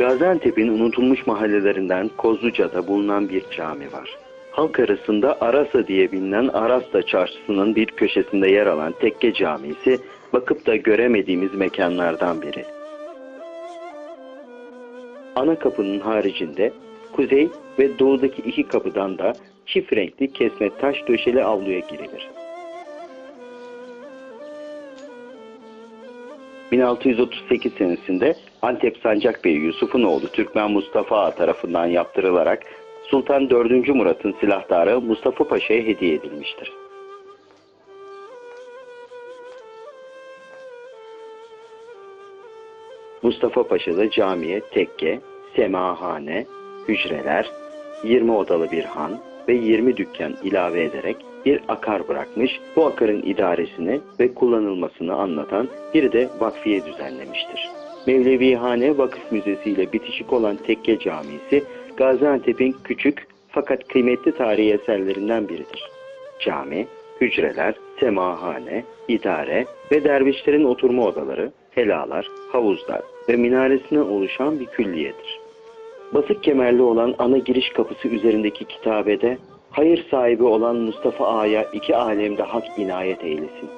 Gaziantep'in unutulmuş mahallelerinden Kozluca'da bulunan bir cami var. Halk arasında Arasa diye bilinen Arasta çarşısının bir köşesinde yer alan Tekke Camisi bakıp da göremediğimiz mekanlardan biri. Ana kapının haricinde kuzey ve doğudaki iki kapıdan da çift renkli kesme taş döşeli avluya girilir. 1638 senesinde Antep Sancak Bey Yusuf'un oğlu Türkmen Mustafa Ağa tarafından yaptırılarak Sultan 4. Murat'ın silahdarı Mustafa Paşa'ya hediye edilmiştir. Mustafa Paşa'da camiye tekke, semahane, hücreler, 20 odalı bir han ve 20 dükkan ilave ederek bir akar bırakmış. Bu akarın idaresini ve kullanılmasını anlatan bir de vakfiye düzenlemiştir. Mevlevihane Vakıf Müzesi ile bitişik olan Tekke Camisi Gaziantep'in küçük fakat kıymetli tarihi eserlerinden biridir. Cami, hücreler, semahane, idare ve dervişlerin oturma odaları, helalar, havuzlar ve minaresinden oluşan bir külliyedir. Basık kemerli olan ana giriş kapısı üzerindeki kitabede hayır sahibi olan Mustafa Ağa'ya iki alemde hak inayet eylesin.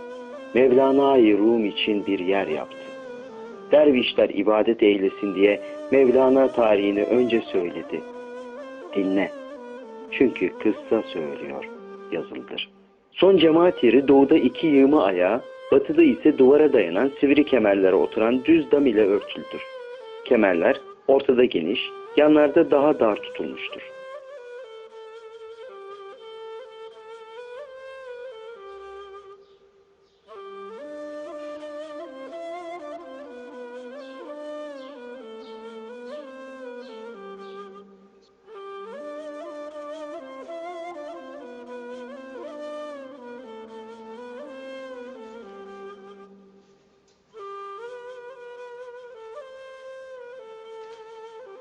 Mevlana-i Rum için bir yer yaptı. Dervişler ibadet eylesin diye Mevlana tarihini önce söyledi. Dinle. Çünkü kıssa söylüyor yazıldır. Son cemaat yeri doğuda iki yığma ayağı, batıda ise duvara dayanan sivri kemerlere oturan düz dam ile örtüldür. Kemerler ortada geniş, yanlarda daha dar tutulmuştur.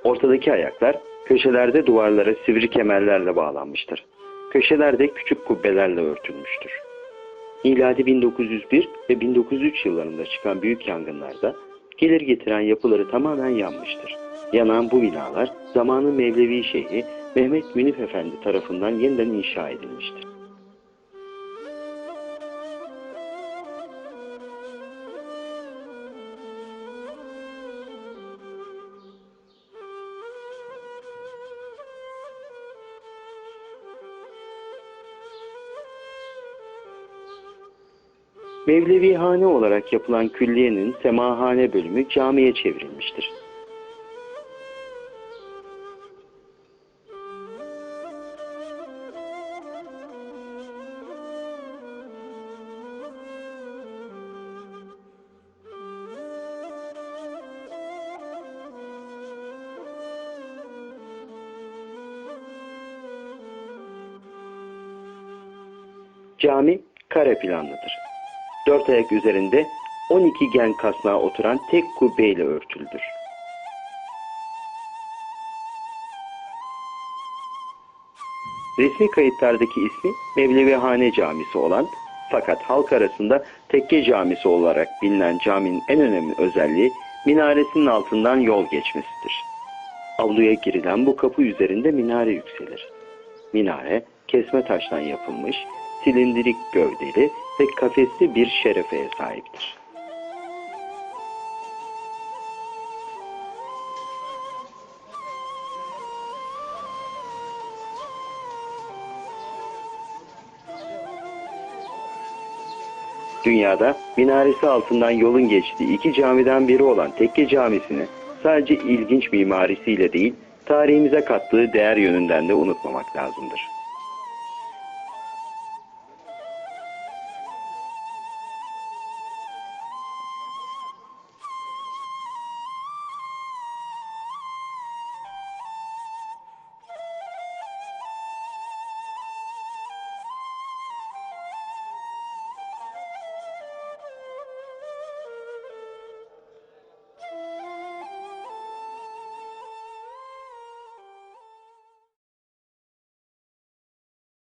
Ortadaki ayaklar köşelerde duvarlara sivri kemerlerle bağlanmıştır. Köşelerde küçük kubbelerle örtülmüştür. İladi 1901 ve 1903 yıllarında çıkan büyük yangınlarda gelir getiren yapıları tamamen yanmıştır. Yanan bu binalar zamanı Mevlevi Şeyhi Mehmet Münif Efendi tarafından yeniden inşa edilmiştir. Mevlevihane olarak yapılan külliyenin semahane bölümü camiye çevrilmiştir. Cami kare planlıdır. Dört ayak üzerinde 12 gen kasnağa oturan tek kubbeyle örtülüdür. Resmi kayıtlardaki ismi Mevlevihane Camisi olan fakat halk arasında Tekke Camisi olarak bilinen caminin en önemli özelliği minaresinin altından yol geçmesidir. Avluya girilen bu kapı üzerinde minare yükselir. Minare kesme taştan yapılmış, silindirik gövdeli ve kafesli bir şerefeye sahiptir. Dünyada minaresi altından yolun geçtiği iki camiden biri olan Tekke Camisi'ni sadece ilginç mimarisiyle değil, tarihimize kattığı değer yönünden de unutmamak lazımdır.